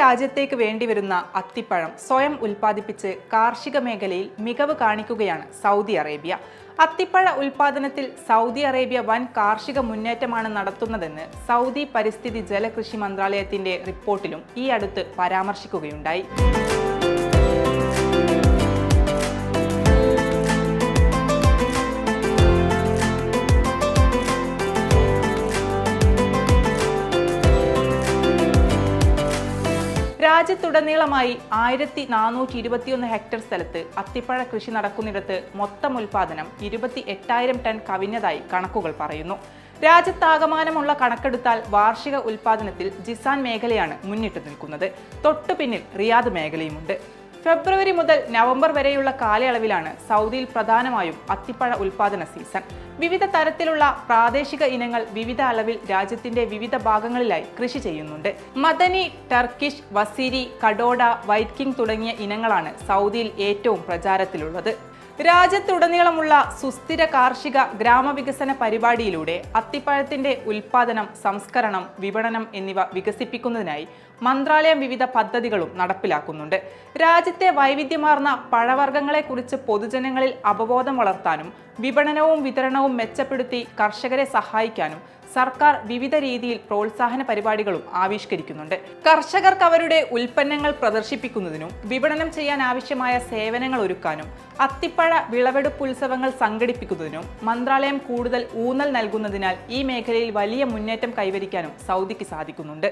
രാജ്യത്തേക്ക് വേണ്ടിവരുന്ന അത്തിപ്പഴം സ്വയം ഉൽപ്പാദിപ്പിച്ച് കാർഷിക മേഖലയിൽ മികവ് കാണിക്കുകയാണ് സൗദി അറേബ്യ. അത്തിപ്പഴ ഉൽപാദനത്തിൽ സൗദി അറേബ്യ വൻ കാർഷിക മുന്നേറ്റമാണ് നടത്തുന്നതെന്ന് സൗദി പരിസ്ഥിതി ജലകൃഷി മന്ത്രാലയത്തിന്റെ റിപ്പോർട്ടിലും ഈ അടുത്ത് പരാമർശിക്കുകയുണ്ടായി. രാജ്യത്തുടനീളമായി ആയിരത്തി നാനൂറ്റി ഇരുപത്തിയൊന്ന് ഹെക്ടർ സ്ഥലത്ത് അത്തിപ്പഴ കൃഷി നടക്കുന്നിടത്ത് മൊത്തം ഉൽപാദനം ഇരുപത്തി എട്ടായിരം ടൺ കവിഞ്ഞതായി കണക്കുകൾ പറയുന്നു. രാജ്യത്താകമാനമുള്ള കണക്കെടുത്താൽ വാർഷിക ഉൽപാദനത്തിൽ ജിസാൻ മേഖലയാണ് മുന്നിട്ട് നിൽക്കുന്നത്. തൊട്ടുപിന്നിൽ റിയാദ് മേഖലയുമുണ്ട്. ഫെബ്രുവരി മുതൽ നവംബർ വരെയുള്ള കാലയളവിലാണ് സൗദിയിൽ പ്രധാനമായും അത്തിപ്പഴ ഉൽപാദന സീസൺ. വിവിധ തരത്തിലുള്ള പ്രാദേശിക ഇനങ്ങൾ വിവിധ അളവിൽ രാജ്യത്തിന്റെ വിവിധ ഭാഗങ്ങളിലായി കൃഷി ചെയ്യുന്നുണ്ട്. മദനി ടർക്കിഷ് വസീരി കഡോഡ വൈറ്റ് കിങ് തുടങ്ങിയ ഇനങ്ങളാണ് സൗദിയിൽ ഏറ്റവും പ്രചാരത്തിലുള്ളത്. രാജ്യത്തുടനീളമുള്ള സുസ്ഥിര കാർഷിക ഗ്രാമവികസന പരിപാടിയിലൂടെ അത്തിപ്പഴത്തിന്റെ ഉൽപാദനം സംസ്കരണം വിപണനം എന്നിവ വികസിപ്പിക്കുന്നതിനായി മന്ത്രാലയം വിവിധ പദ്ധതികളും നടപ്പിലാക്കുന്നുണ്ട്. രാജ്യത്തെ വൈവിധ്യമാർന്ന പഴവർഗങ്ങളെക്കുറിച്ച് പൊതുജനങ്ങളിൽ അവബോധം വളർത്താനും വിപണനവും വിതരണവും മെച്ചപ്പെടുത്തി കർഷകരെ സഹായിക്കാനും സർക്കാർ വിവിധ രീതിയിൽ പ്രോത്സാഹന പരിപാടികളും ആവിഷ്കരിക്കുന്നുണ്ട്. കർഷകർക്ക് അവരുടെ ഉൽപ്പന്നങ്ങൾ പ്രദർശിപ്പിക്കുന്നതിനും വിപണനം ചെയ്യാൻ ആവശ്യമായ സേവനങ്ങൾ ഒരുക്കാനും അത്തിപ്പഴ വിളവെടുപ്പ് ഉത്സവങ്ങൾ സംഘടിപ്പിക്കുന്നതിനും മന്ത്രാലയം കൂടുതൽ ഊന്നൽ നൽകുന്നതിനാൽ ഈ മേഖലയിൽ വലിയ മുന്നേറ്റം കൈവരിക്കാനും സൗദിക്ക് സാധിക്കുന്നുണ്ട്.